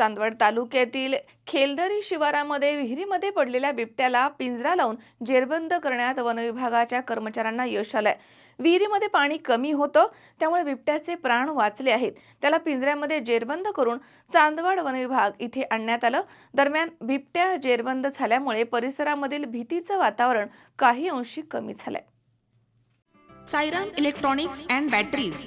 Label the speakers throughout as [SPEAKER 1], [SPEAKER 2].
[SPEAKER 1] चांदवड तालुक्यातील खेलदरी शिवारामध्ये विहिरीमध्ये पडलेल्या बिबट्याला पिंजरा लावून जेरबंद करण्यात वनविभागाच्या कर्मचाऱ्यांना यश आलंय. विहिरीमध्ये पाणी कमी होतं त्यामुळे बिबट्याचे प्राण वाचले आहेत. त्याला पिंजऱ्यामध्ये जेरबंद करून चांदवड वनविभाग इथे आणण्यात आलं. दरम्यान बिबट्या जेरबंद झाल्यामुळे परिसरामधील भीतीचं वातावरण काही अंशी कमी झालंय. Sairam electronics and batteries.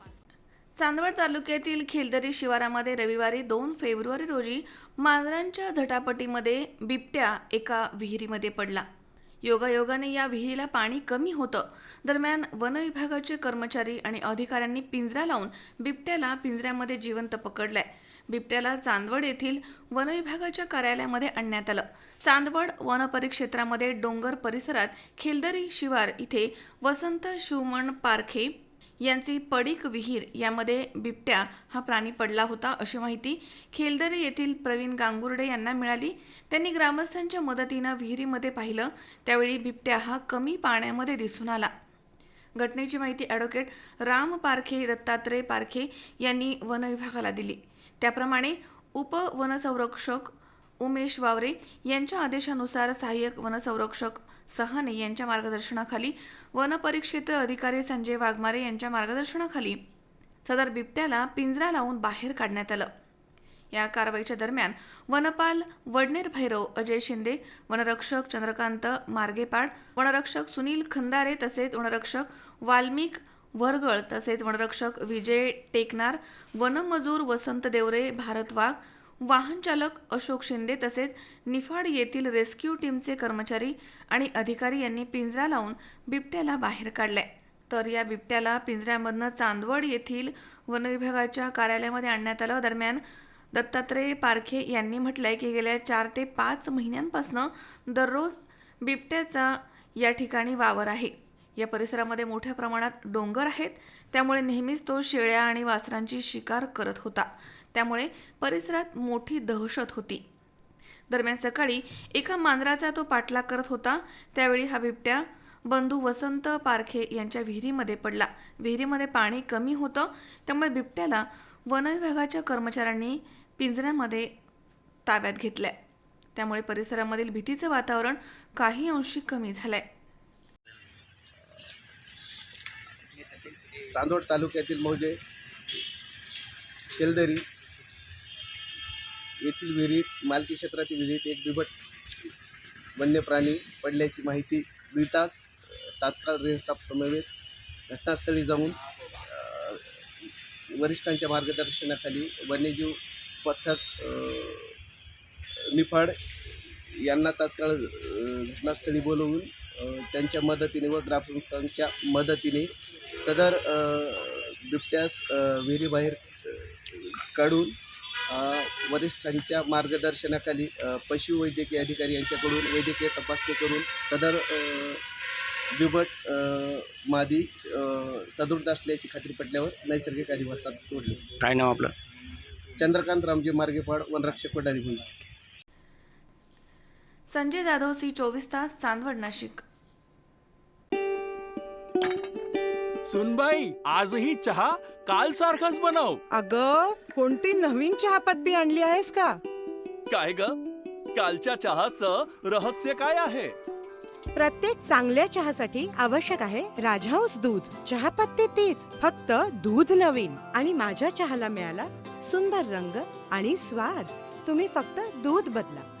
[SPEAKER 1] Chandwad तालुक्यातील खेलदरी शिवारामध्ये रविवारी दोन फेब्रुवारी रोजी मांजरांच्या झटापटीमध्ये बिबट्या एका विहिरीमध्ये पडला. योगायोगाने या विहिरीला पाणी कमी होतं. दरम्यान वन विभागाचे कर्मचारी आणि अधिकाऱ्यांनी पिंजरा लावून बिबट्याला पिंजऱ्यामध्ये जिवंत पकडलाय. बिबट्याला चांदवड येथील वन विभागाच्या कार्यालयामध्ये आणण्यात आलं. चांदवड वनपरिक्षेत्रामध्ये डोंगर परिसरात खेलदरी शिवार इथे वसंत शिवमण पारखे यांची पडीक विहीर यामध्ये बिबट्या हा प्राणी पडला होता अशी माहिती खेलदरे येथील प्रवीण गांगुर्डे यांना मिळाली. त्यांनी ग्रामस्थांच्या मदतीनं विहिरीमध्ये पाहिलं. त्यावेळी बिबट्या हा कमी पाण्यामध्ये दिसून आला. घटनेची माहिती ॲडव्होकेट राम पारखे दत्तात्रय पारखे यांनी वनविभागाला दिली. त्याप्रमाणे उपवनसंरक्षक उमेश वावरे यांच्या आदेशानुसार सहाय्यक वनसंरक्षक सहाने यांच्या मार्गदर्शनाखाली वन परिक्षेत्र अधिकारी संजय वाघमारे यांच्या मार्गदर्शनाखाली सदर बिबट्याला पिंजरा लावून बाहेर काढण्यात आलं. या कारवाईच्या दरम्यान वनपाल वडनेर भैरव अजय शिंदे वनरक्षक चंद्रकांत मार्गेपाड वनरक्षक सुनील खंदारे तसेच वनरक्षक वाल्मिक वरगळ तसेच वनरक्षक विजय टेकनार वनमजूर वसंत देवरे भारत वाघ वाहनचालक अशोक शिंदे तसेच निफाड येथील रेस्क्यू टीमचे कर्मचारी आणि अधिकारी यांनी पिंजरा लावून बिबट्याला बाहेर काढलाय तर या बिबट्याला पिंजऱ्यामधनं चांदवड येथील वनविभागाच्या कार्यालयामध्ये आणण्यात आलं. दरम्यान दत्तात्रय पारखे यांनी म्हटलंय की गेल्या चार ते पाच महिन्यांपासनं दररोज बिबट्याचा या ठिकाणी वावर आहे. या परिसरामध्ये मोठ्या प्रमाणात डोंगर आहेत. त्यामुळे नेहमीच तो शेळ्या आणि वासरांची शिकार करत होता. त्यामुळे परिसरात मोठी दहशत होती. दरम्यान सकाळी एका मांजराचा तो पाठलाग करत होता. त्यावेळी हा बिबट्या बंधू वसंत पारखे यांच्या विहिरीमध्ये पडला. विहिरीमध्ये पाणी कमी होतं. त्यामुळे बिबट्याला वनविभागाच्या कर्मचाऱ्यांनी पिंजऱ्यामध्ये ताब्यात घेतल्या. त्यामुळे परिसरामधील भीतीचं वातावरण काही अंशी कमी झालं आहे
[SPEAKER 2] चांदोड तालुक्यातील मौजे शेलदरी येथील विहिरीत मालकी क्षेत्रातील विहिरीत एक बिबट वन्य प्राणी पडल्याची माहिती मिळताच तात्काळ रेंज स्टाफ समवेत घटनास्थळी जाऊन वरिष्ठांच्या मार्गदर्शनाखाली वन्यजीव पथक निफाड यांना तात्काळ घटनास्थळी बोलवून त्यांच्या मदतीने व ग्रामस्थांच्या मदतीने सदर बिबट्यास विहिरीबाहेर काढून वरिष्ठांच्या मार्गदर्शनाखाली पशुवैद्यकीय अधिकारी यांच्याकडून वैद्यकीय तपासणी करून सदर बिबट मादी सदृढ असल्याची खात्री पटल्यावर नैसर्गिक अधिवासात सोडले.
[SPEAKER 3] काय नाव आपलं?
[SPEAKER 2] चंद्रकांत रामजी मार्गेपाड वनरक्षक भुई
[SPEAKER 1] संजय जाधव सी चोवीस तास चांदवड नाशिक.
[SPEAKER 4] सुनबाई आजही चहा काल सारखाच बनव.
[SPEAKER 5] अग कोणती नवीन चहापत्ती आणली आहेस का?
[SPEAKER 4] काय ग? कालच्या चहाचं रहस्य काय आहे?
[SPEAKER 5] प्रत्येक चांगल्या चहासाठी आवश्यक आहे राजहंस दूध. चहापत्ती तीच फक्त दूध नवीन. आणि माझ्या चहाला मिळाला सुंदर रंग आणि स्वाद. तुम्ही फक्त दूध बदला.